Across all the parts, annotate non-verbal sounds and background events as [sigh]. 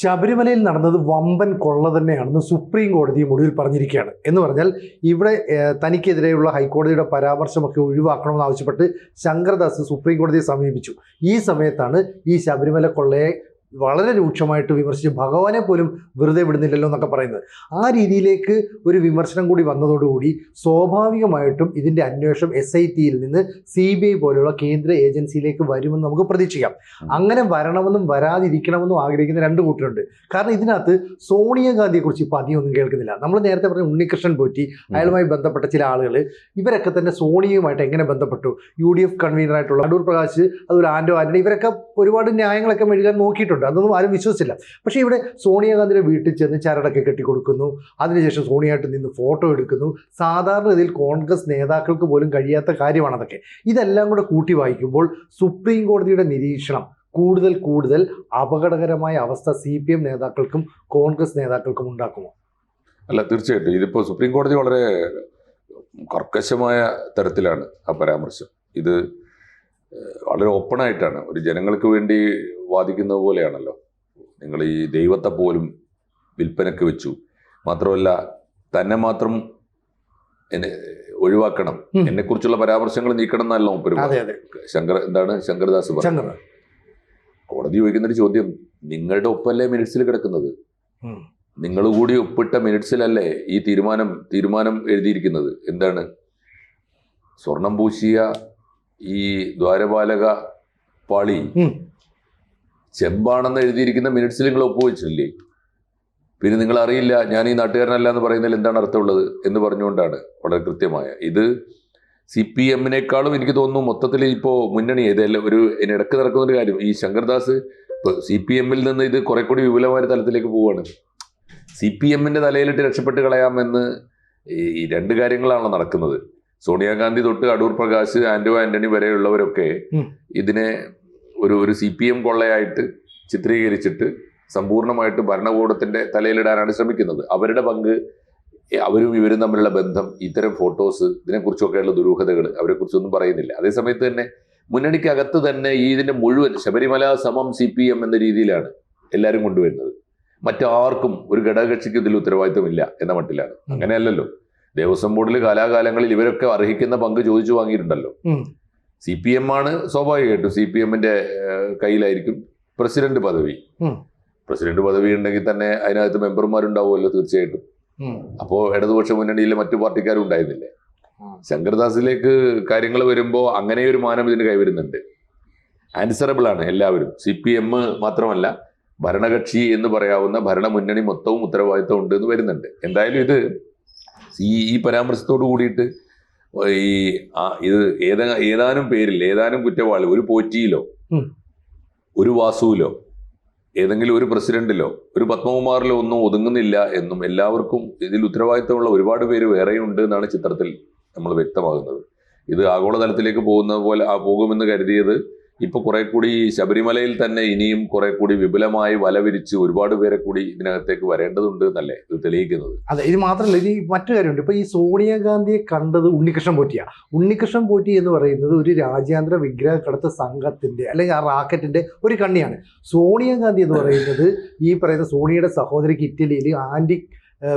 ശബരിമലയിൽ നടന്നത് വമ്പൻ കൊള്ള തന്നെയാണെന്ന് സുപ്രീം കോടതി ഒടുവിൽ പറഞ്ഞിരിക്കുകയാണ്. എന്ന് പറഞ്ഞാൽ ഇവിടെ തനിക്കെതിരെയുള്ള ഹൈക്കോടതിയുടെ പരാമർശമൊക്കെ ഒഴിവാക്കണമെന്ന് ആവശ്യപ്പെട്ട് ശങ്കർദാസ് സുപ്രീം കോടതിയെ സമീപിച്ചു. ഈ സമയത്താണ് ഈ ശബരിമല കൊള്ളയെ വളരെ രൂക്ഷമായിട്ട് വിമർശിച്ച് ഭഗവാനെ പോലും വെറുതെ വിടുന്നില്ലല്ലോ എന്നൊക്കെ പറയുന്നത്. ആ രീതിയിലേക്ക് ഒരു വിമർശനം കൂടി വന്നതോടുകൂടി സ്വാഭാവികമായിട്ടും ഇതിന്റെ അന്വേഷണം എസ് ഐ ടിയിൽ നിന്ന് സി ബി ഐ പോലുള്ള കേന്ദ്ര ഏജൻസിയിലേക്ക് വരുമെന്ന് നമുക്ക് പ്രതീക്ഷിക്കാം. അങ്ങനെ വരണമെന്നും വരാതിരിക്കണമെന്നും ആഗ്രഹിക്കുന്ന രണ്ട് കൂട്ടരുണ്ട്. കാരണം ഇതിനകത്ത് സോണിയാഗാന്ധിയെക്കുറിച്ച് ഇപ്പോൾ അധികം ഒന്നും കേൾക്കുന്നില്ല. നമ്മൾ നേരത്തെ പറഞ്ഞ ഉണ്ണികൃഷ്ണൻ പോറ്റി അയാളുമായി ബന്ധപ്പെട്ട ചില ആളുകൾ ഇവരൊക്കെ തന്നെ സോണിയയുമായിട്ട് എങ്ങനെ ബന്ധപ്പെട്ടു? യു ഡി എഫ് കൺവീനറായിട്ടുള്ള അടൂർ പ്രകാശ് അതുപോലെ ആൻഡോ ആൻഡോ ഇവരൊക്കെ ഒരുപാട് ന്യായങ്ങളൊക്കെ മെഴുകാൻ നോക്കിയിട്ടുണ്ട്. അതൊന്നും ആരും വിശ്വസിച്ചില്ല. പക്ഷേ ഇവിടെ സോണിയാഗാന്ധിയുടെ വീട്ടിൽ ചെന്ന് ചരടൊക്കെ കെട്ടിക്കൊടുക്കുന്നു. അതിനുശേഷം സോണിയായിട്ട് നിന്ന് ഫോട്ടോ എടുക്കുന്നു. സാധാരണ ഇതിൽ കോൺഗ്രസ് നേതാക്കൾക്ക് പോലും കഴിയാത്ത കാര്യമാണ് അതൊക്കെ ഇതെല്ലാം കൂടെ കൂട്ടി വായിക്കുമ്പോൾ സുപ്രീം കോടതിയുടെ നിരീക്ഷണം കൂടുതൽ കൂടുതൽ അപകടകരമായ അവസ്ഥ സി പി എം നേതാക്കൾക്കും കോൺഗ്രസ് നേതാക്കൾക്കും ഉണ്ടാക്കുമോ? അല്ല തീർച്ചയായിട്ടും. ഇതിപ്പോൾ സുപ്രീം കോടതി വളരെ കർക്കശമായ തരത്തിലാണ് ആ പരാമർശം. ഇത് വളരെ ഓപ്പണായിട്ടാണ്. ഒരു ജനങ്ങൾക്ക് വേണ്ടി വാദിക്കുന്നത് പോലെയാണല്ലോ. നിങ്ങൾ ഈ ദൈവത്തെ പോലും വിൽപ്പനക്ക് വെച്ചു. മാത്രമല്ല തന്നെ മാത്രം എന്നെ ഒഴിവാക്കണം. എന്നെ കുറിച്ചുള്ള പരാമർശങ്ങൾ നീക്കണം എന്നല്ല മൂപ്പര് ശങ്കർ എന്താണ് ശങ്കർദാസ് കോടതി ചോദിക്കുന്നൊരു ചോദ്യം. നിങ്ങളുടെ ഒപ്പല്ലേ മിനിറ്റ്സിൽ കിടക്കുന്നത്? നിങ്ങൾ കൂടി ഒപ്പിട്ട മിനിറ്റ്സിലല്ലേ ഈ തീരുമാനം തീരുമാനം എഴുതിയിരിക്കുന്നത്? എന്താണ്? സ്വർണം പൂശിയ ഈ ദ്വാരപാലക പാളി. ചെമ്പാണെന്ന് എഴുതിയിരിക്കുന്ന മിനിറ്റ്സിൽ നിങ്ങൾ ഒപ്പുവെച്ചില്ലേ? പിന്നെ നിങ്ങൾ അറിയില്ല ഞാൻ ഈ നാട്ടുകാരനല്ല എന്ന് പറയുന്നതിൽ എന്താണ് അർത്ഥമുള്ളത് എന്ന് പറഞ്ഞുകൊണ്ടാണ് വളരെ കൃത്യമായ. ഇത് സി പി എമ്മിനേക്കാളും എനിക്ക് തോന്നുന്നു മൊത്തത്തിൽ ഇപ്പോൾ മുന്നണി ഇതെല്ലാം ഒരു ഇടയ്ക്ക് നടക്കുന്ന ഒരു കാര്യം. ഈ ശങ്കർദാസ് ഇപ്പോൾ സി പി എമ്മിൽ നിന്ന് ഇത് കുറെ കൂടി വിപുലമായ തലത്തിലേക്ക് പോവുകയാണ് സി പി എമ്മിന്റെ തലയിലിട്ട് രക്ഷപ്പെട്ട് കളയാമെന്ന് ഈ രണ്ട് കാര്യങ്ങളാണ് നടക്കുന്നത്. സോണിയാഗാന്ധി തൊട്ട് അടൂർ പ്രകാശ് ആന്റോ ആന്റണി വരെയുള്ളവരൊക്കെ. ഇതിനെ ഒരു ഒരു സി പി എം കൊള്ളയായിട്ട് ചിത്രീകരിച്ചിട്ട് സമ്പൂർണമായിട്ട് ഭരണകൂടത്തിന്റെ തലയിലിടാനാണ് ശ്രമിക്കുന്നത്. അവരുടെ പങ്ക് അവരും ഇവരും തമ്മിലുള്ള ബന്ധം ഇത്തരം ഫോട്ടോസ് ഇതിനെക്കുറിച്ചൊക്കെയുള്ള ദുരൂഹതകൾ അവരെക്കുറിച്ചൊന്നും പറയുന്നില്ല. അതേസമയത്ത് തന്നെ മുന്നണിക്കകത്ത് തന്നെ ഈ ഇതിന്റെ മുഴുവൻ ശബരിമല സമം സി പി എം എന്ന രീതിയിലാണ് എല്ലാവരും കൊണ്ടുവരുന്നത്. മറ്റാർക്കും ഒരു ഘടകകക്ഷിക്ക് ഇതിൽ ഉത്തരവാദിത്വമില്ല എന്ന മട്ടിലാണ്. അങ്ങനെയല്ലല്ലോ. ദേവസ്വം ബോർഡിൽ കാലാകാലങ്ങളിൽ ഇവരൊക്കെ അർഹിക്കുന്ന പങ്ക് ചോദിച്ചു വാങ്ങിയിട്ടുണ്ടല്ലോ. സി പി എം ആണ് സ്വാഭാവികമായിട്ടും സി പി എമ്മിന്റെ കയ്യിലായിരിക്കും പ്രസിഡന്റ് പദവി. പ്രസിഡന്റ് പദവി ഉണ്ടെങ്കിൽ തന്നെ അതിനകത്ത് മെമ്പർമാരുണ്ടാവുമല്ലോ തീർച്ചയായിട്ടും. അപ്പോ അപ്പോൾ ഇടതുപക്ഷ മുന്നണിയിലെ മറ്റു പാർട്ടിക്കാരും ഉണ്ടായിരുന്നില്ലേ. ശങ്കർദാസിലേക്ക് കാര്യങ്ങൾ വരുമ്പോൾ അങ്ങനെ ഒരു മാനം ഇതിന് കൈവരുന്നുണ്ട് ആൻസറബിൾ ആണ് എല്ലാവരും. സി പി എം മാത്രമല്ല ഭരണകക്ഷി എന്ന് പറയാവുന്ന ഭരണമുന്നണി മൊത്തവും ഉത്തരവാദിത്വം ഉണ്ട് എന്ന് വരുന്നുണ്ട്. എന്തായാലും ഇത് ഈ ഈ പരാമർശത്തോട് കൂടിയിട്ട് ഈ ഇത് ഏതാ ഏതാനും പേരിൽ ഏതാനും കുറ്റവാളി ഒരു പോറ്റിയിലോ ഒരു വാസുവിലോ ഏതെങ്കിലും ഒരു പ്രസിഡന്റിലോ ഒരു പത്മകുമാറിലോ ഒന്നും ഒതുങ്ങുന്നില്ല എന്നും എല്ലാവർക്കും ഇതിൽ ഉത്തരവാദിത്തമുള്ള ഒരുപാട് പേര് വേറെയുണ്ട് എന്നാണ് ചിത്രത്തിൽ നമ്മൾ വ്യക്തമാകുന്നത്. ഇത് ആഗോളതലത്തിലേക്ക് പോകുന്ന പോലെ പോകുമെന്ന് കരുതിയത് ഇപ്പൊ കുറെ കൂടി ശബരിമലയിൽ തന്നെ ഇനിയും കുറെ കൂടി വിപുലമായി വലവിരിച്ച് ഒരുപാട് പേരെ കൂടി ഇതിനകത്തേക്ക് വരേണ്ടതുണ്ട് എന്നല്ലേ ഇത് തെളിയിക്കുന്നത്? അതെ ഇത് മാത്രമല്ല ഇനി മറ്റു കാര്യമുണ്ട്. ഇപ്പൊ ഈ സോണിയാഗാന്ധിയെ കണ്ടത് ഉണ്ണികൃഷ്ണൻ പോറ്റിയ. ഉണ്ണികൃഷ്ണൻ പോറ്റി എന്ന് പറയുന്നത് ഒരു രാജ്യാന്തര വിഗ്രഹ കടത്ത സംഘത്തിന്റെ അല്ലെങ്കിൽ ആ റാക്കറ്റിന്റെ ഒരു കണ്ണിയാണ്. സോണിയാഗാന്ധി എന്ന് പറയുന്നത് ഈ പറയുന്ന സോണിയുടെ സഹോദരിക്ക് ഇറ്റലിയിൽ ആന്റിക്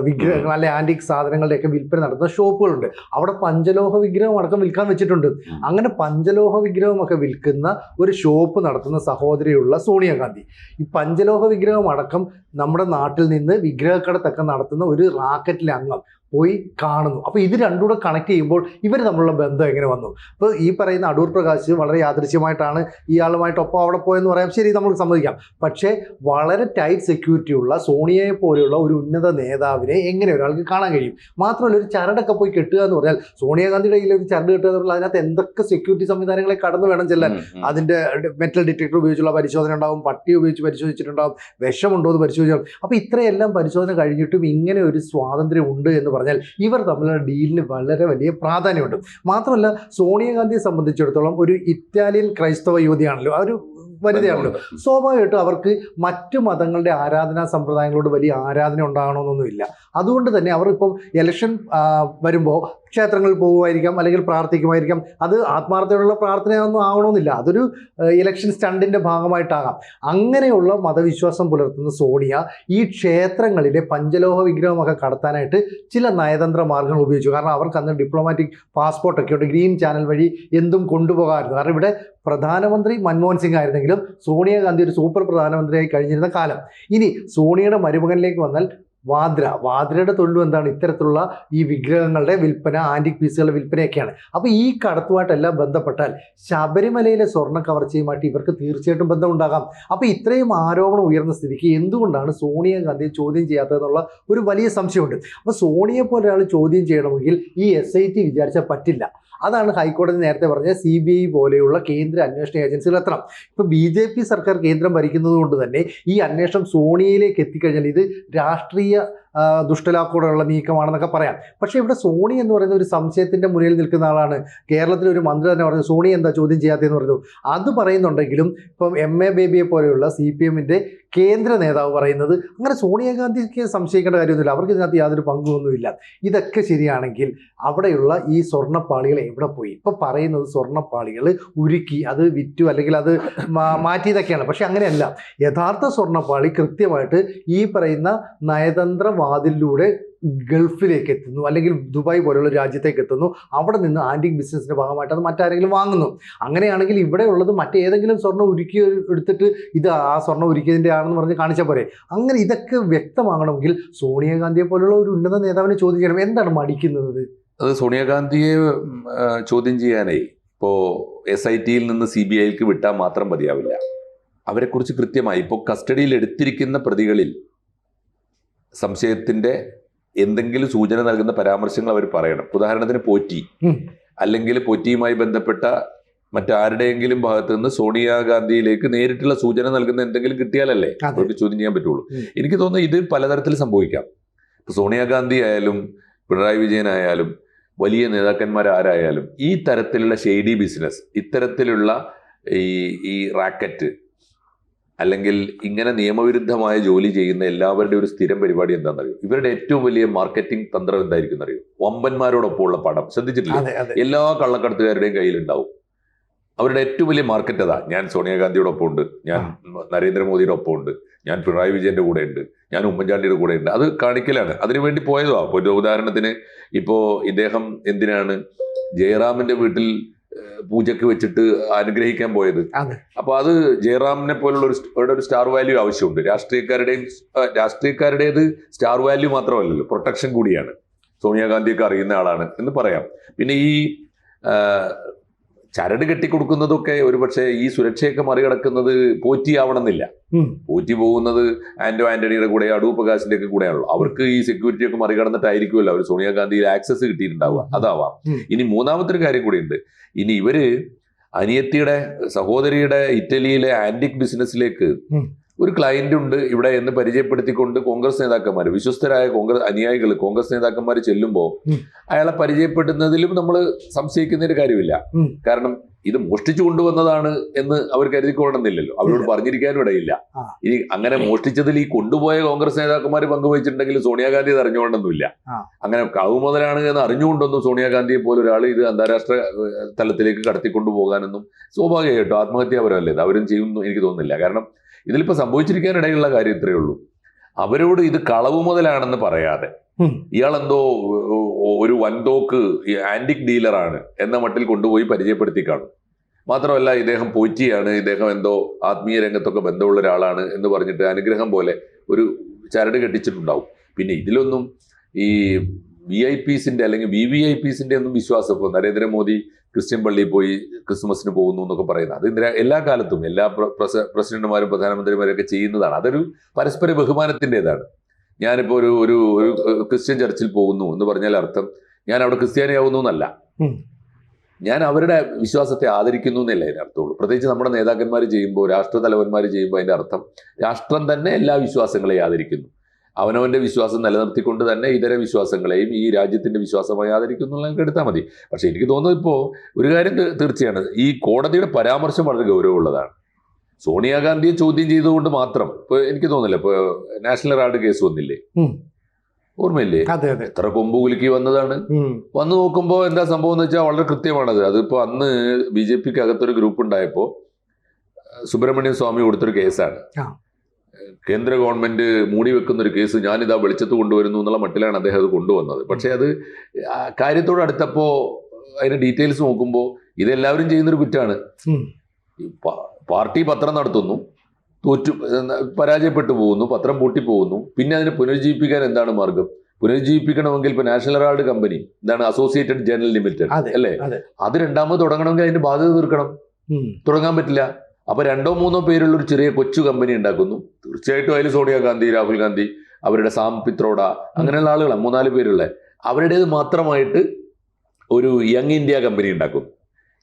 വിഗ്രഹങ്ങൾ അല്ലെ ആന്റിക് സാധനങ്ങളുടെയൊക്കെ വിൽപ്പന നടത്തുന്ന ഷോപ്പുകളുണ്ട്. അവിടെ പഞ്ചലോഹ വിഗ്രഹം അടക്കം വിൽക്കാൻ വെച്ചിട്ടുണ്ട്. അങ്ങനെ പഞ്ചലോഹ വിഗ്രഹമൊക്കെ വിൽക്കുന്ന ഒരു ഷോപ്പ് നടത്തുന്ന സഹോദരിയുള്ള സോണിയാഗാന്ധി ഈ പഞ്ചലോഹ വിഗ്രഹം അടക്കം നമ്മുടെ നാട്ടിൽ നിന്ന് വിഗ്രഹക്കടത്തൊക്കെ നടത്തുന്ന ഒരു റാക്കറ്റിലെ അംഗം. പോയി കാണുന്നു. അപ്പോൾ ഇത് രണ്ടുകൂടെ കണക്ട് ചെയ്യുമ്പോൾ ഇവർ തമ്മിലുള്ള ബന്ധം എങ്ങനെ വന്നു? അപ്പോൾ ഈ പറയുന്ന അടൂർ പ്രകാശ് വളരെ യാദൃശ്യമായിട്ടാണ് ഇയാളുമായിട്ടൊപ്പം അവിടെ പോയെന്ന് പറയാം. ശരി നമുക്ക് സമ്മതിക്കാം. പക്ഷേ വളരെ ടൈറ്റ് സെക്യൂരിറ്റി ഉള്ള സോണിയയെ പോലെയുള്ള ഒരു ഉന്നത നേതാവിനെ എങ്ങനെ ഒരാൾക്ക് കാണാൻ കഴിയും? മാത്രമല്ല ഒരു ചരടൊക്കെ പോയി കെട്ടുക എന്ന് പറഞ്ഞാൽ സോണിയാഗാന്ധിയുടെ കയ്യിൽ ഒരു ചരട് കെട്ടുക എന്ന് പറഞ്ഞാൽ അതിനകത്ത് എന്തൊക്കെ സെക്യൂരിറ്റി സംവിധാനങ്ങളെ കടന്നു വേണം ചെല്ലാൻ. അതിന്റെ മെറ്റൽ ഡിറ്റക്ടർ ഉപയോഗിച്ചുള്ള പരിശോധന ഉണ്ടാവും പട്ടി ഉപയോഗിച്ച് പരിശോധിച്ചിട്ടുണ്ടാവും വിഷമുണ്ടോ എന്ന് പരിശോധിച്ചാൽ. അപ്പോൾ ഇത്രയെല്ലാം പരിശോധന കഴിഞ്ഞിട്ടും ഇങ്ങനെ ഒരു സ്വാതന്ത്ര്യം ഉണ്ട് എന്ന് പറഞ്ഞാൽ ഇവർ തമ്മിലുള്ള ഡീലിന് വളരെ വലിയ പ്രാധാന്യമുണ്ട്. മാത്രമല്ല സോണിയാഗാന്ധിയെ സംബന്ധിച്ചിടത്തോളം ഒരു ഇറ്റാലിയൻ ക്രൈസ്തവ യുവതിയാണല്ലോ ആ ഒരു വനിതയാണല്ലോ സ്വാഭാവികമായിട്ടും അവർക്ക് മറ്റു മതങ്ങളുടെ ആരാധനാ സമ്പ്രദായങ്ങളോട് വലിയ ആരാധന ഉണ്ടാകണമെന്നൊന്നുമില്ല. അതുകൊണ്ട് തന്നെ അവർ ഇപ്പം ഇലക്ഷൻ വരുമ്പോൾ ക്ഷേത്രങ്ങളിൽ പോകുമായിരിക്കാം അല്ലെങ്കിൽ പ്രാർത്ഥിക്കുമായിരിക്കാം. അത് ആത്മാർത്ഥതയുള്ള പ്രാർത്ഥനയൊന്നും ആവണമെന്നില്ല. അതൊരു ഇലക്ഷൻ സ്റ്റണ്ടിന്റെ ഭാഗമായിട്ടാകാം. അങ്ങനെയുള്ള മതവിശ്വാസം പുലർത്തുന്ന സോണിയ ഈ ക്ഷേത്രങ്ങളിലെ പഞ്ചലോഹ വിഗ്രഹമൊക്കെ കടത്താനായിട്ട് ചില നയതന്ത്ര മാർഗങ്ങൾ ഉപയോഗിച്ചു. കാരണം അവർക്ക് അന്ന് ഡിപ്ലോമാറ്റിക് പാസ്പോർട്ടൊക്കെ ഉണ്ട്. ഗ്രീൻ ചാനൽ വഴി എന്തും കൊണ്ടുപോകാമായിരുന്നു. കാരണം ഇവിടെ പ്രധാനമന്ത്രി മൻമോഹൻ സിംഗ് ആയിരുന്നെങ്കിലും സോണിയാഗാന്ധി ഒരു സൂപ്പർ പ്രധാനമന്ത്രിയായി കഴിഞ്ഞിരുന്ന കാലം. ഇനി സോണിയയുടെ മരുമകനിലേക്ക് വന്നാൽ വാദ്ര. വാദ്രയുടെ തൊഴിലും എന്താണ്? ഇത്തരത്തിലുള്ള ഈ വിഗ്രഹങ്ങളുടെ വിൽപ്പന ആന്റിക് പീസുകളുടെ വിൽപ്പനയൊക്കെയാണ്. അപ്പോൾ ഈ കടത്തുമായിട്ടെല്ലാം ബന്ധപ്പെട്ടാൽ ശബരിമലയിലെ സ്വർണ കവർച്ചയുമായിട്ട് ഇവർക്ക് തീർച്ചയായിട്ടും ബന്ധമുണ്ടാകാം. അപ്പോൾ ഇത്രയും ആരോപണം ഉയർന്ന സ്ഥിതിക്ക് എന്തുകൊണ്ടാണ് സോണിയാഗാന്ധിയെ ചോദ്യം ചെയ്യാത്തതെന്നുള്ള ഒരു വലിയ സംശയമുണ്ട്. അപ്പോൾ സോണിയെ പോലെ ഒരാൾ ചോദ്യം ചെയ്യണമെങ്കിൽ ഈ എസ് ഐ ടി വിചാരിച്ചാൽ പറ്റില്ല. അതാണ് ഹൈക്കോടതി നേരത്തെ പറഞ്ഞ സി ബി ഐ പോലെയുള്ള കേന്ദ്ര അന്വേഷണ ഏജൻസികൾ എത്തണം. ഇപ്പോൾ ബി ജെ പി സർക്കാർ കേന്ദ്രം ഭരിക്കുന്നത് കൊണ്ട് തന്നെ ഈ അന്വേഷണം സോണിയയിലേക്ക് എത്തിക്കഴിഞ്ഞാൽ ഇത് രാഷ്ട്രീയ ആ, ദുഷ്ടലാക്കോടെയുള്ള നീക്കമാണെന്നൊക്കെ പറയാം. പക്ഷേ ഇവിടെ സോണി എന്ന് പറയുന്ന ഒരു സംശയത്തിന്റെ മുന്നിൽ നിൽക്കുന്ന ആളാണ്. കേരളത്തിലെ ഒരു മന്ത്രി തന്നെ പറഞ്ഞു സോണി എന്താ ചോദ്യം ചെയ്യാത്തതെന്ന് പറഞ്ഞു. അത് പറയുന്നുണ്ടെങ്കിലും ഇപ്പം എം എ ബേബിയെ പോലെയുള്ള സി പി എമ്മിന്റെ കേന്ദ്ര നേതാവ് പറയുന്നത് അങ്ങനെ സോണിയാഗാന്ധിക്ക് സംശയിക്കേണ്ട കാര്യമൊന്നുമില്ല. അവർക്ക് ഇതിനകത്ത് യാതൊരു പങ്കുമൊന്നുമില്ല. ഇതൊക്കെ ശരിയാണെങ്കിൽ അവിടെയുള്ള ഈ സ്വർണപ്പാളികൾ എവിടെ പോയി? ഇപ്പം പറയുന്നത് സ്വർണപ്പാളികൾ ഉരുക്കി അത് വിറ്റു അല്ലെങ്കിൽ അത് മാറ്റിയതൊക്കെയാണ്. പക്ഷെ അങ്ങനെയല്ല. യഥാർത്ഥ സ്വർണപ്പാളി കൃത്യമായിട്ട് ഈ പറയുന്ന നയതന്ത്ര വാതിലിലൂടെ ഗൾഫിലേക്ക് എത്തുന്നു അല്ലെങ്കിൽ ദുബായ് പോലെയുള്ള രാജ്യത്തേക്ക് എത്തുന്നു അവിടെ നിന്ന് ആന്റിക് ബിസിനസ്സിന്റെ ഭാഗമായിട്ട് അത് മറ്റാരെങ്കിലും വാങ്ങുന്നു. അങ്ങനെയാണെങ്കിൽ ഇവിടെ ഉള്ളത് മറ്റേതെങ്കിലും സ്വർണം ഉരുക്കി എടുത്തിട്ട് ഇത് ആ സ്വർണം ഉരുക്കിയതിന്റെ ആണെന്ന് പറഞ്ഞ് കാണിച്ചാൽ പോരെ. അങ്ങനെ ഇതൊക്കെ വ്യക്തമാകണമെങ്കിൽ സോണിയാഗാന്ധിയെ പോലുള്ള ഒരു ഉന്നത നേതാവിനെ ചോദ്യം ചെയ്യണം. എന്താണ് മടിക്കുന്നത്? അത് സോണിയാഗാന്ധിയെ ചോദ്യം ചെയ്യാനേ ഇപ്പോൾ എസ് ഐ ടിയിൽ നിന്ന് സി ബി ഐക്ക് വിട്ടാൽ മാത്രം മതിയാവില്ല. അവരെക്കുറിച്ച് കൃത്യമായി ഇപ്പോൾ കസ്റ്റഡിയിൽ എടുത്തിരിക്കുന്ന പ്രതികളിൽ സംശയത്തിന്റെ എന്തെങ്കിലും സൂചന നൽകുന്ന പരാമർശങ്ങൾ അവർ പറയണം. ഉദാഹരണത്തിന് പോറ്റി. അല്ലെങ്കിൽ പോറ്റിയുമായി ബന്ധപ്പെട്ട മറ്റാരുടെയെങ്കിലും ഭാഗത്ത് നിന്ന് സോണിയാഗാന്ധിയിലേക്ക് നേരിട്ടുള്ള സൂചന നൽകുന്ന എന്തെങ്കിലും കിട്ടിയാലല്ലേ. അവർക്ക് ചോദ്യം ചെയ്യാൻ പറ്റുള്ളൂ. എനിക്ക് തോന്നുന്നു ഇത് പലതരത്തിൽ സംഭവിക്കാം. ഇപ്പൊ സോണിയാഗാന്ധി ആയാലും പിണറായി വിജയൻ ആയാലും വലിയ നേതാക്കന്മാർ ആരായാലും ഈ തരത്തിലുള്ള ഷെയ്ഡി ബിസിനസ് ഇത്തരത്തിലുള്ള ഈ ഈ റാക്കറ്റ് അല്ലെങ്കിൽ ഇങ്ങനെ നിയമവിരുദ്ധമായ ജോലി ചെയ്യുന്ന എല്ലാവരുടെ ഒരു സ്ഥിരം പരിപാടി എന്താണെന്നറിയോ? ഇവരുടെ ഏറ്റവും വലിയ മാർക്കറ്റിംഗ് തന്ത്രം എന്തായിരിക്കും അറിയോ വമ്പന്മാരോടൊപ്പമുള്ള പടം. ശ്രദ്ധിച്ചിട്ടില്ലേ? എല്ലാ കള്ളക്കടത്തുകാരുടെയും കയ്യിലുണ്ടാവും. അവരുടെ ഏറ്റവും വലിയ മാർക്കറ്റ് അതാ ഞാൻ സോണിയാഗാന്ധിയുടെ ഒപ്പം ഉണ്ട് ഞാൻ നരേന്ദ്രമോദിയുടെ ഒപ്പം ഉണ്ട് ഞാൻ പിണറായി വിജയന്റെ കൂടെ ഉണ്ട് ഞാൻ ഉമ്മൻചാണ്ടിയുടെ കൂടെ ഉണ്ട് അത് കാണിക്കലാണ്. അതിനുവേണ്ടി പോയതാ. ഒരു ഉദാഹരണത്തിന് ഇപ്പോ ഇദ്ദേഹം എന്തിനാണ്? ജയറാമിന്റെ വീട്ടിൽ പൂജക്ക് വെച്ചിട്ട് അനുഗ്രഹിക്കാൻ പോയത്. അപ്പൊ അത് ജയറാമിനെ പോലുള്ള ഒരു ഒരു സ്റ്റാർ വാല്യൂ ആവശ്യമുണ്ട്. രാഷ്ട്രീയക്കാരുടെയും രാഷ്ട്രീയക്കാരുടേത് സ്റ്റാർ വാല്യൂ മാത്രമല്ലല്ലോ പ്രൊട്ടക്ഷൻ കൂടിയാണ്. സോണിയാഗാന്ധിയൊക്കെ അറിയുന്ന ആളാണ് എന്ന് പറയാം. പിന്നെ ഈ ചരട് കെട്ടിക്കൊടുക്കുന്നതൊക്കെ ഒരുപക്ഷെ ഈ സുരക്ഷയൊക്കെ മറികടക്കുന്നത് പോറ്റിയാവണമെന്നില്ല. പോറ്റി പോകുന്നത് ആന്റോ ആന്റണിയുടെ കൂടെ അടൂർ പ്രകാശിന്റെ ഒക്കെ കൂടെയാണല്ലോ. അവർക്ക് ഈ സെക്യൂരിറ്റി ഒക്കെ മറികടന്നിട്ടായിരിക്കുമല്ലോ അവർ സോണിയാഗാന്ധിയിൽ ആക്സസ് കിട്ടിയിട്ടുണ്ടാവുക. അതാവാം. ഇനി മൂന്നാമത്തെ ഒരു കാര്യം കൂടിയുണ്ട്. ഇനി ഇവർ അനിയത്തിയുടെ സഹോദരിയുടെ ഇറ്റലിയിലെ ആന്റിക് ബിസിനസ്സിലേക്ക്. ഒരു ക്ലയന്റ് ഉണ്ട് ഇവിടെ എന്ന് പരിചയപ്പെടുത്തിക്കൊണ്ട് കോൺഗ്രസ് നേതാക്കന്മാർ വിശ്വസ്തരായ കോൺഗ്രസ് അനുയായികൾ കോൺഗ്രസ് നേതാക്കന്മാർ ചെല്ലുമ്പോൾ അയാളെ പരിചയപ്പെടുന്നതിലും നമ്മൾ സംശയിക്കുന്നതിന് കാര്യമില്ല. കാരണം ഇത് മോഷ്ടിച്ചു കൊണ്ടുവന്നതാണ് എന്ന് അവർ കരുതിക്കൊള്ളണമെന്നില്ലല്ലോ. അവരോട്. പറഞ്ഞിരിക്കാനും ഇടയില്ല. ഇനി അങ്ങനെ മോഷ്ടിച്ചതിൽ ഈ കൊണ്ടുപോയ കോൺഗ്രസ് നേതാക്കന്മാർ പങ്കുവച്ചിട്ടുണ്ടെങ്കിൽ സോണിയാഗാന്ധി അത് അറിഞ്ഞുകൊണ്ടൊന്നുമില്ല. അങ്ങനെ മുതലാണ് എന്ന് അറിഞ്ഞുകൊണ്ടൊന്നും സോണിയാഗാന്ധിയെ പോലെ ഒരാൾ ഇത് അന്താരാഷ്ട്ര തലത്തിലേക്ക് കടത്തിക്കൊണ്ടു പോകാനൊന്നും സ്വാഭാവികമായിട്ടും ആത്മഹത്യാപരമല്ലേ ഇത്. അവരും ചെയ്യുമെന്ന് എനിക്ക് തോന്നുന്നില്ല. കാരണം ഇതിലിപ്പോൾ സംഭവിച്ചിരിക്കാനിടയുള്ള കാര്യം ഇത്രയേ ഉള്ളൂ. അവരോട് ഇത് കളവ് മുതലാണെന്ന് പറയാതെ ഇയാൾ എന്തോ ഒരു വൻതോക്ക് ആന്റിക് ഡീലറാണ് എന്ന മട്ടിൽ കൊണ്ടുപോയി പരിചയപ്പെടുത്തി കാണും. മാത്രമല്ല ഇദ്ദേഹം പോറ്റിയാണ് ഇദ്ദേഹം എന്തോ ആത്മീയ രംഗത്തൊക്കെ ബന്ധമുള്ള ഒരാളാണ് എന്ന് പറഞ്ഞിട്ട് അനുഗ്രഹം പോലെ ഒരു ചരട് കെട്ടിച്ചിട്ടുണ്ടാവും. പിന്നെ ഇതിലൊന്നും ഈ വി ഐ പിസിന്റെ അല്ലെങ്കിൽ വി വി ഐ പിസിന്റെ ഒന്നും വിശ്വാസം ഇപ്പോൾ നരേന്ദ്രമോദി ക്രിസ്ത്യൻ പള്ളിയിൽ പോയി ക്രിസ്മസിന് പോകുന്നു എന്നൊക്കെ പറയുന്നത്. അത് ഇന്ദിരാ എല്ലാ കാലത്തും എല്ലാ പ്ര- പ്രസ- പ്രസിഡന്റുമാരും പ്രധാനമന്ത്രിമാരും ഒക്കെ ചെയ്യുന്നതാണ്. അതൊരു പരസ്പര ബഹുമാനത്തിന്റെതാണ്. ഞാനിപ്പോൾ ഒരു ഒരു ഒരു ക്രിസ്ത്യൻ ചർച്ചിൽ പോകുന്നു എന്ന് പറഞ്ഞാൽ അർത്ഥം ഞാൻ അവിടെ ക്രിസ്ത്യാനിയാവുന്നു എന്നല്ല. ഞാൻ അവരുടെ വിശ്വാസത്തെ ആദരിക്കുന്നു എന്നല്ല അതിന്റെ അർത്ഥമുള്ളൂ. പ്രത്യേകിച്ച് നമ്മുടെ നേതാക്കന്മാർ ചെയ്യുമ്പോൾ രാഷ്ട്ര തലവന്മാർ ചെയ്യുമ്പോൾ അതിന്റെ അർത്ഥം രാഷ്ട്രം തന്നെ എല്ലാ വിശ്വാസങ്ങളെയും ആദരിക്കുന്നു. അവനവന്റെ വിശ്വാസം നിലനിർത്തിക്കൊണ്ട് തന്നെ ഇതര വിശ്വാസങ്ങളെയും ഈ രാജ്യത്തിന്റെ വിശ്വാസമായി ആദരിക്കുന്നു എന്നുള്ളത് എടുത്താൽ മതി. പക്ഷെ എനിക്ക് തോന്നുന്നത് ഇപ്പോൾ ഒരു കാര്യം തീർച്ചയാണ്. ഈ കോടതിയുടെ പരാമർശം വളരെ ഗൗരവമുള്ളതാണ്. സോണിയാഗാന്ധിയെ ചോദ്യം ചെയ്തുകൊണ്ട് മാത്രം ഇപ്പൊ എനിക്ക് തോന്നില്ല ഇപ്പൊ നാഷണൽ റാഡ് കേസ് വന്നില്ലേ. ഓർമ്മയില്ലേ? എത്ര കൊമ്പ് കുലുക്കി വന്നതാണ്. വന്നു നോക്കുമ്പോൾ എന്താ സംഭവം എന്ന് വെച്ചാൽ വളരെ കൃത്യമാണത്. അതിപ്പോൾ അന്ന് ബി ജെ പിക്ക് അകത്തൊരു ഗ്രൂപ്പ് ഉണ്ടായപ്പോൾ സുബ്രഹ്മണ്യ സ്വാമി കൊടുത്തൊരു കേസാണ്. കേന്ദ്ര ഗവൺമെന്റ് മൂടി വെക്കുന്ന ഒരു കേസ് ഞാനിതാ വെളിച്ചത്ത് കൊണ്ടുവരുന്നു എന്നുള്ള മട്ടിലാണ് അദ്ദേഹം അത് കൊണ്ടുവന്നത്. പക്ഷേ അത് കാര്യത്തോട് അടുത്തപ്പോൾ അതിന്റെ ഡീറ്റെയിൽസ് നോക്കുമ്പോൾ ഇതെല്ലാവരും ചെയ്യുന്നൊരു കുറ്റമാണ് പാർട്ടി പത്രം നടത്തുന്നു തോറ്റു പരാജയപ്പെട്ടു പോകുന്നു പത്രം പൂട്ടി പോകുന്നു. പിന്നെ അതിനെ പുനരുജ്ജീവിപ്പിക്കാൻ എന്താണ് മാർഗം? പുനരുജ്ജീവിപ്പിക്കണമെങ്കിൽ ഇപ്പൊ നാഷണൽ ഹെറാൾഡ് കമ്പനി എന്താണ് അസോസിയേറ്റഡ് ജേർണൽ ലിമിറ്റഡ് അല്ലേ? അത്. രണ്ടാമത് തുടങ്ങണമെങ്കിൽ അതിന്റെ ബാധ്യത തീർക്കണം. തുടങ്ങാൻ പറ്റില്ല. അപ്പൊ രണ്ടോ മൂന്നോ പേരുള്ള ഒരു ചെറിയ കൊച്ചു കമ്പനി ഉണ്ടാക്കുന്നു. തീർച്ചയായിട്ടും അതിൽ സോണിയാഗാന്ധി രാഹുൽ ഗാന്ധി അവരുടെ സാം പിത്രോഡ അങ്ങനെയുള്ള ആളുകളാണ് മൂന്നാൽ പേരുള്ള. അവരുടേത് മാത്രമായിട്ട് ഒരു യങ് ഇന്ത്യ കമ്പനി ഉണ്ടാക്കും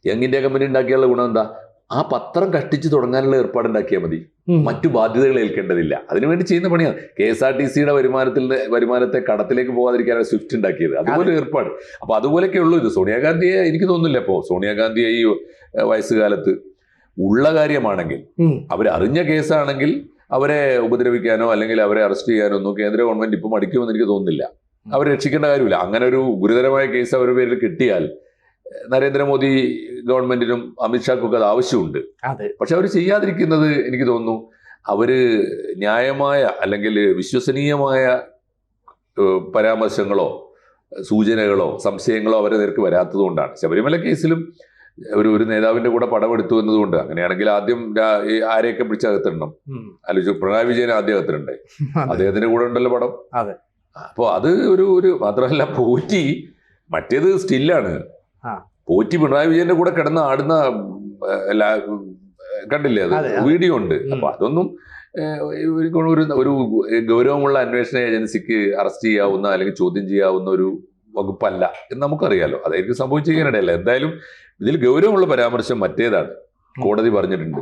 യങ് ഇന്ത്യ കമ്പനി ഉണ്ടാക്കിയുള്ള ഗുണം എന്താ? ആ പത്രം കഷ്ടിച്ച് തുടങ്ങാനുള്ള ഏർപ്പാട് ഉണ്ടാക്കിയാൽ മതി. മറ്റു ബാധ്യതകൾ ഏൽക്കേണ്ടതില്ല. അതിനുവേണ്ടി ചെയ്യുന്ന പണിയാണ്. കെ എസ് ആർ ടി സിയുടെ വരുമാനത്തിൽ വരുമാനത്തെ കടത്തിലേക്ക് പോകാതിരിക്കാനാണ് സ്വിഫ്റ്റ് ഉണ്ടാക്കിയത്. അതുപോലെ ഏർപ്പാട്. അപ്പൊ അതുപോലെയൊക്കെ ഉള്ളൂ ഇത് സോണിയാഗാന്ധിയെ എനിക്ക് തോന്നുന്നില്ല ഇപ്പോ. സോണിയാഗാന്ധിയെ ഈ വയസ്സുകാലത്ത് ഉള്ള കാര്യമാണെങ്കിൽ. അവരറിഞ്ഞ കേസാണെങ്കിൽ അവരെ ഉപദ്രവിക്കാനോ അല്ലെങ്കിൽ അവരെ അറസ്റ്റ് ചെയ്യാനോ ഒന്നും കേന്ദ്ര ഗവൺമെന്റ് ഇപ്പം മടിക്കുമെന്ന് എനിക്ക് തോന്നുന്നില്ല. അവരെ രക്ഷിക്കേണ്ട കാര്യമില്ല. അങ്ങനെ ഒരു ഗുരുതരമായ കേസ് അവരുടെ പേരിൽ കിട്ടിയാൽ നരേന്ദ്രമോദി ഗവൺമെന്റിനും അമിത്ഷാക്കും ഒക്കെ അത് ആവശ്യമുണ്ട്. പക്ഷെ അവർ ചെയ്യാതിരിക്കുന്നത് എനിക്ക് തോന്നുന്നു അവർ ന്യായമായ അല്ലെങ്കിൽ വിശ്വസനീയമായ പരാമർശങ്ങളോ സൂചനകളോ സംശയങ്ങളോ അവരെ നേർക്ക് വരാത്തത് കൊണ്ടാണ് ശബരിമല കേസിലും ഒരു ഒരു നേതാവിന്റെ കൂടെ പടമെടുത്തു എന്നതുകൊണ്ട്. അങ്ങനെയാണെങ്കിൽ ആദ്യം ആരെയൊക്കെ പിടിച്ച അകത്തിടണം ആലോചിച്ചു പിണറായി വിജയൻ ആദ്യം അകത്തിടണ്ടേ? [laughs] അദ്ദേഹത്തിന്റെ കൂടെ ഉണ്ടല്ലോ പടം. അപ്പോൾ അത് ഒരു ഒരു മാത്രമല്ല പോറ്റി മറ്റേത് സ്റ്റില്ലാണ്. പോറ്റി പിണറായി വിജയന്റെ കൂടെ കിടന്ന് ആടുന്ന കണ്ടില്ലേ അത്. വീഡിയോ ഉണ്ട്. അപ്പൊ അതൊന്നും ഒരു ഒരു ഒരു ഗൗരവമുള്ള അന്വേഷണ ഏജൻസിക്ക് അറസ്റ്റ് ചെയ്യാവുന്ന അല്ലെങ്കിൽ ചോദ്യം ചെയ്യാവുന്ന ഒരു വകുപ്പല്ല എന്ന് നമുക്കറിയാലോ. അതായിരിക്കും സംഭവിച്ചിരിക്കാനിടയല്ല എന്തായാലും ഇതിൽ ഗൗരവമുള്ള പരാമർശം മറ്റേതാണ്. കോടതി പറഞ്ഞിട്ടുണ്ട്.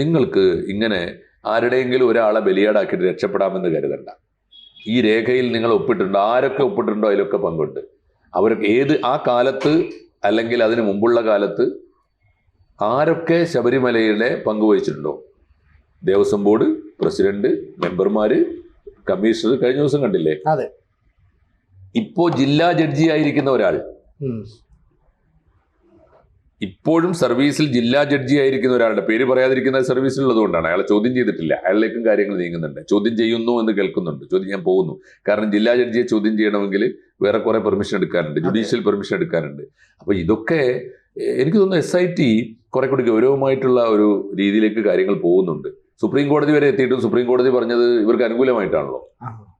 നിങ്ങൾക്ക് ഇങ്ങനെ ആരുടെയെങ്കിലും ഒരാളെ ബലിയാടാക്കിയിട്ട് രക്ഷപ്പെടാമെന്ന് കരുതണ്ട. ഈ രേഖയിൽ നിങ്ങൾ ഒപ്പിട്ടുണ്ടോ ആരൊക്കെ ഒപ്പിട്ടുണ്ടോ അതിലൊക്കെ പങ്കുണ്ട്. അവർക്ക് ഏത് ആ കാലത്ത് അല്ലെങ്കിൽ അതിന് മുമ്പുള്ള കാലത്ത് ആരൊക്കെ ശബരിമലയിലെ പങ്കുവഹിച്ചിട്ടുണ്ടോ? ദേവസ്വം ബോർഡ് പ്രസിഡന്റ് മെമ്പർമാര് കമ്മീഷണർ കഴിഞ്ഞ ദിവസം കണ്ടില്ലേ? അതെ. ഇപ്പോ ജില്ലാ ജഡ്ജി ആയിരിക്കുന്ന ഒരാൾ. ഇപ്പോഴും സർവീസിൽ ജില്ലാ ജഡ്ജി ആയിരിക്കുന്ന ഒരാളുടെ പേര് പറയാതിരിക്കുന്ന സർവീസിൽ ഉള്ളതുകൊണ്ടാണ് അയാളെ ചോദ്യം ചെയ്തിട്ടില്ല. അയാളിലേക്കും കാര്യങ്ങൾ നീങ്ങുന്നുണ്ട്. ചോദ്യം ചെയ്യുന്നു എന്ന് കേൾക്കുന്നുണ്ട്. ചോദ്യം ഞാൻ പോകുന്നു. കാരണം ജില്ലാ ജഡ്ജിയെ ചോദ്യം ചെയ്യണമെങ്കിൽ വേറെ കുറെ പെർമിഷൻ എടുക്കാനുണ്ട്. ജുഡീഷ്യൽ പെർമിഷൻ എടുക്കാനുണ്ട്. അപ്പൊ ഇതൊക്കെ എനിക്ക് തോന്നുന്നു എസ് ഐ ടി കുറെ കൂടി ഗൗരവമായിട്ടുള്ള ഒരു രീതിയിലേക്ക് കാര്യങ്ങൾ പോകുന്നുണ്ട്. സുപ്രീം കോടതി വരെ എത്തിയിട്ടും സുപ്രീം കോടതി പറഞ്ഞത് ഇവർക്ക് അനുകൂലമായിട്ടാണല്ലോ.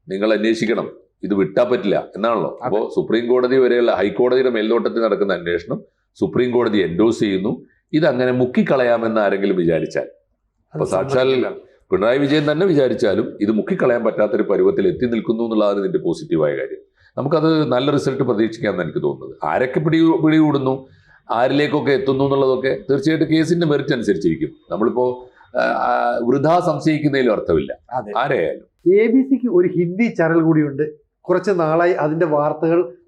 നിങ്ങൾ അന്വേഷിക്കണം. ഇത് വിട്ടാ പറ്റില്ല. എന്നാണല്ലോ. അപ്പോൾ സുപ്രീം കോടതി വരെയുള്ള ഹൈക്കോടതിയുടെ മേൽനോട്ടത്തിൽ നടക്കുന്ന അന്വേഷണം സുപ്രീം കോടതി എൻഡോസ് ചെയ്യുന്നു. ഇതങ്ങനെ മുക്കിക്കളയാമെന്ന് ആരെങ്കിലും വിചാരിച്ചാൽ. അപ്പൊ സാക്ഷാൽ. പിണറായി വിജയൻ തന്നെ വിചാരിച്ചാലും ഇത് മുക്കിക്കളയാൻ പറ്റാത്തൊരു പരുവത്തിൽ എത്തി നിൽക്കുന്നു എന്നുള്ളതാണ് ഇതിന്റെ പോസിറ്റീവായ കാര്യം. നമുക്കത് നല്ല റിസൾട്ട് പ്രതീക്ഷിക്കാമെന്ന് എനിക്ക് തോന്നുന്നത്. ആരൊക്കെ പിടി പിടികൂടുന്നു? ആരിലേക്കൊക്കെ എത്തുന്നു എന്നുള്ളതൊക്കെ തീർച്ചയായിട്ടും കേസിന്റെ മെറിറ്റ് അനുസരിച്ചിരിക്കും. നമ്മളിപ്പോ വൃഥാ സംശയിക്കുന്നതിലും അർത്ഥമില്ല. ആരെയായാലും. എ ബി സിക്ക് ഒരു ഹിന്ദി ചാനൽ കൂടിയുണ്ട്. കുറച്ച് നാളായി അതിന്റെ വാർത്തകൾ